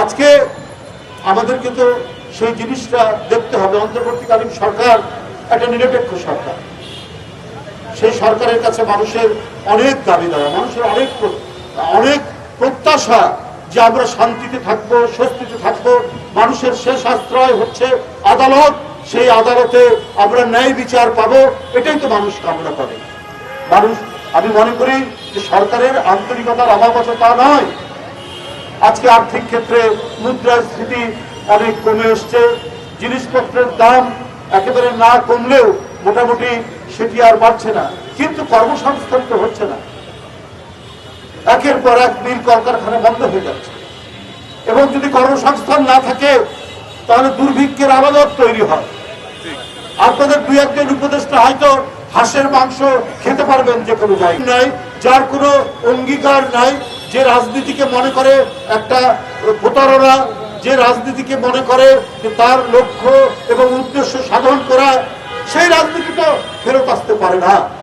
আজকে আমাদেরকে তো সেই জিনিসটা দেখতে হবে। অন্তর্বর্তীকালীন সরকার একটা নিরপেক্ষ সরকার। সেই সরকারের কাছে মানুষের অনেক দাবি দেওয়া, মানুষের অনেক অনেক প্রত্যাশা যে আমরা শান্তিতে থাকব, স্বস্তিতে থাকব। মানুষের শেষ আশ্রয় হচ্ছে আদালত। সেই আদালতে আমরা ন্যায় বিচার পাবো। এটাই তো মানুষ কামনা করে। মানুষ, আমি মনে করি যে সরকারের আন্তরিকতার অভাব আছে তা নয়। আজকে আর্থিক ক্ষেত্রে মুদ্রাস্ফীতি অনেক কমে এসছে। জিনিসপত্রের দাম একেবারে না কমলেও মোটামুটি সেটি আর বাড়ছে না। কিন্তু কর্মসংস্থান তো হচ্ছে না। একের পর এক মিল কলকারখানা বন্ধ হয়ে যাচ্ছে। এবং যদি কর্মসংস্থান না থাকে, তাহলে দুর্ভিক্ষের আবাদত তৈরি হয়। আপনাদের দুই একজন উপদেষ্টা হয়তো হাঁসের মাংস খেতে পারবেন যে কোনো জায়গায়। নাই যার কোনো অঙ্গীকার নাই যে রাজনীতিকে মনে করে একটা প্রতারণা, যে রাজনীতিকে মনে করে যে তার লক্ষ্য এবং উদ্দেশ্য সাধন করা, সেই রাজনীতি তো ফেরত আসতে পারে না।